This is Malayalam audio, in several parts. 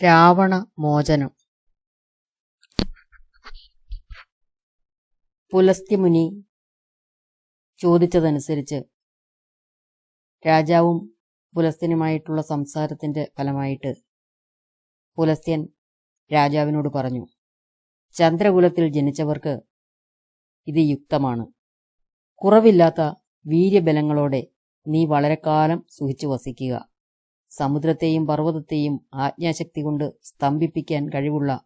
രാവണ മോചനം പുലസ്ത്യമുനി ചോദിച്ചതനുസരിച്ച് രാജാവും പുലസ്ത്യനുമായിട്ടുള്ള സംസാരത്തിന്റെ ഫലമായിട്ട് പുലസ്ത്യൻ രാജാവിനോട് പറഞ്ഞു ചന്ദ്രകുലത്തിൽ ജനിച്ചവർക്ക് ഇത് യുക്തമാണ്. കുറവില്ലാത്ത വീര്യബലങ്ങളോടെ നീ വളരെക്കാലം സുഖിച്ചു വസിക്കുക. സമുദ്രത്തെയും പർവതത്തെയും ആജ്ഞാശക്തി കൊണ്ട് സ്തംഭിപ്പിക്കാൻ കഴിവുള്ള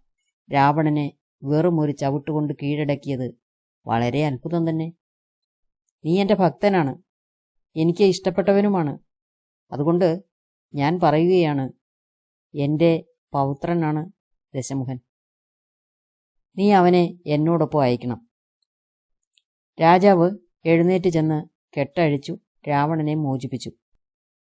രാവണനെ വെറും ഒരു ചവിട്ടുകൊണ്ട് കീഴടക്കിയത് വളരെ അത്ഭുതം തന്നെ. നീ എന്റെ ഭക്തനാണ്. എനിക്ക് ഇഷ്ടപ്പെട്ടവനുമാണ്. അതുകൊണ്ട് ഞാൻ പറയുകയാണ് എന്റെ പൗത്രനാണ് ദശമുഖൻ. നീ അവനെ എന്നോടൊപ്പം അയക്കണം. രാജാവ് എഴുന്നേറ്റ് ചെന്ന് കെട്ടഴിച്ചു രാവണനെ മോചിപ്പിച്ചു.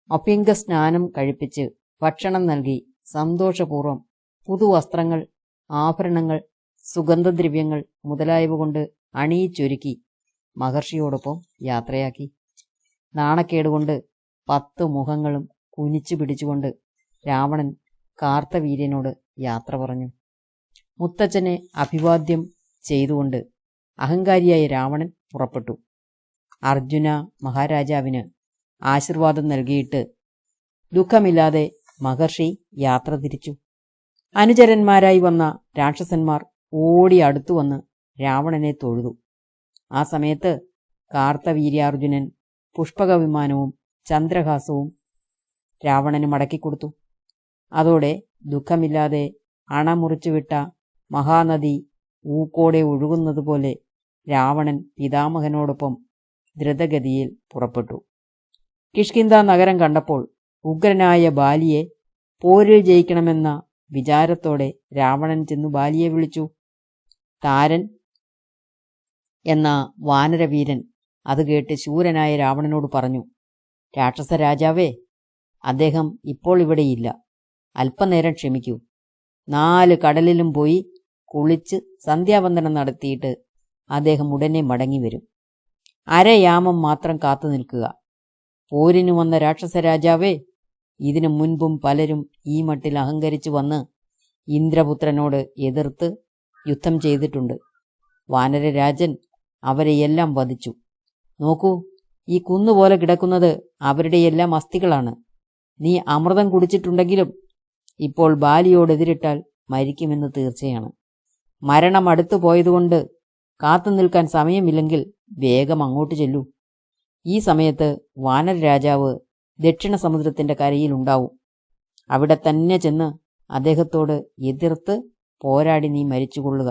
അഭ്യംഗ സ്നാനം കഴിപ്പിച്ച് ഭക്ഷണം നൽകി സന്തോഷപൂർവം പുതുവസ്ത്രങ്ങൾ ആഭരണങ്ങൾ സുഗന്ധദ്രവ്യങ്ങൾ മുതലായവ കൊണ്ട് അണിയിച്ചൊരുക്കി മഹർഷിയോടൊപ്പം യാത്രയാക്കി. നാണക്കേടുകൊണ്ട് പത്ത് മുഖങ്ങളും കുനിച്ചു പിടിച്ചുകൊണ്ട് രാവണൻ കാർത്തവീര്യനോട് യാത്ര പറഞ്ഞു. മുത്തച്ഛനെ അഭിവാദ്യം ചെയ്തുകൊണ്ട് അഹങ്കാരിയായ രാവണൻ പുറപ്പെട്ടു. അർജുന മഹാരാജാവിന് ആശീർവാദം നൽകിയിട്ട് ദുഃഖമില്ലാതെ മഹർഷി യാത്ര തിരിച്ചു. അനുചരന്മാരായി വന്ന രാക്ഷസന്മാർ ഓടി അടുത്തു വന്ന് രാവണനെ തൊഴുതു. ആ സമയത്ത് കാർത്തവീര്യാർജുനൻ പുഷ്പക വിമാനവും ചന്ദ്രഹാസവും രാവണന് മടക്കിക്കൊടുത്തു അതോടെ ദുഃഖമില്ലാതെ അണമുറിച്ചുവിട്ട മഹാനദി ഊക്കോടെ ഒഴുകുന്നതുപോലെ രാവണൻ പിതാമഹനോടൊപ്പം ദ്രുതഗതിയിൽ പുറപ്പെട്ടു. കിഷ്കിന്ത നഗരം കണ്ടപ്പോൾ ഉഗ്രനായ ബാലിയെ പോരിൽ ജയിക്കണമെന്ന വിചാരത്തോടെ രാവണൻ ചെന്നു ബാലിയെ വിളിച്ചു താരൻ എന്ന വാനരവീരൻ അത് കേട്ട് ശൂരനായ രാവണനോട് പറഞ്ഞു രാക്ഷസ രാജാവേ അദ്ദേഹം ഇപ്പോൾ ഇവിടെയില്ല. അല്പനേരം ക്ഷമിക്കൂ. നാല് കടലിലും പോയി കുളിച്ച് സന്ധ്യാവന്ദനം നടത്തിയിട്ട് അദ്ദേഹം ഉടനെ മടങ്ങി വരും അരയാമം മാത്രം കാത്തു നിൽക്കുക പോരിനു വന്ന രാക്ഷസരാജാവേ ഇതിനു മുൻപും പലരും ഈ മട്ടിൽ അഹങ്കരിച്ചു വന്ന് ഇന്ദ്രപുത്രനോട് എതിർത്ത് യുദ്ധം ചെയ്തിട്ടുണ്ട്. വാനരരാജൻ അവരെയെല്ലാം വധിച്ചു. നോക്കൂ ഈ കുന്നുപോലെ കിടക്കുന്നത് അവരുടെയെല്ലാം അസ്ഥികളാണ്. നീ അമൃതം കുടിച്ചിട്ടുണ്ടെങ്കിലും ഇപ്പോൾ ബാലിയോടെതിരിട്ടാൽ മരിക്കുമെന്ന് തീർച്ചയാണ്. മരണം അടുത്തു പോയതുകൊണ്ട് കാത്തു നിൽക്കാൻ സമയമില്ലെങ്കിൽ വേഗം അങ്ങോട്ട് ചെല്ലൂ. ഈ സമയത്ത് വാനര രാജാവ് ദക്ഷിണ സമുദ്രത്തിന്റെ കരയിലുണ്ടാവും അവിടെ തന്നെ ചെന്ന് അദ്ദേഹത്തോട് എതിർത്ത് പോരാടി നീ മരിച്ചുകൊള്ളുക.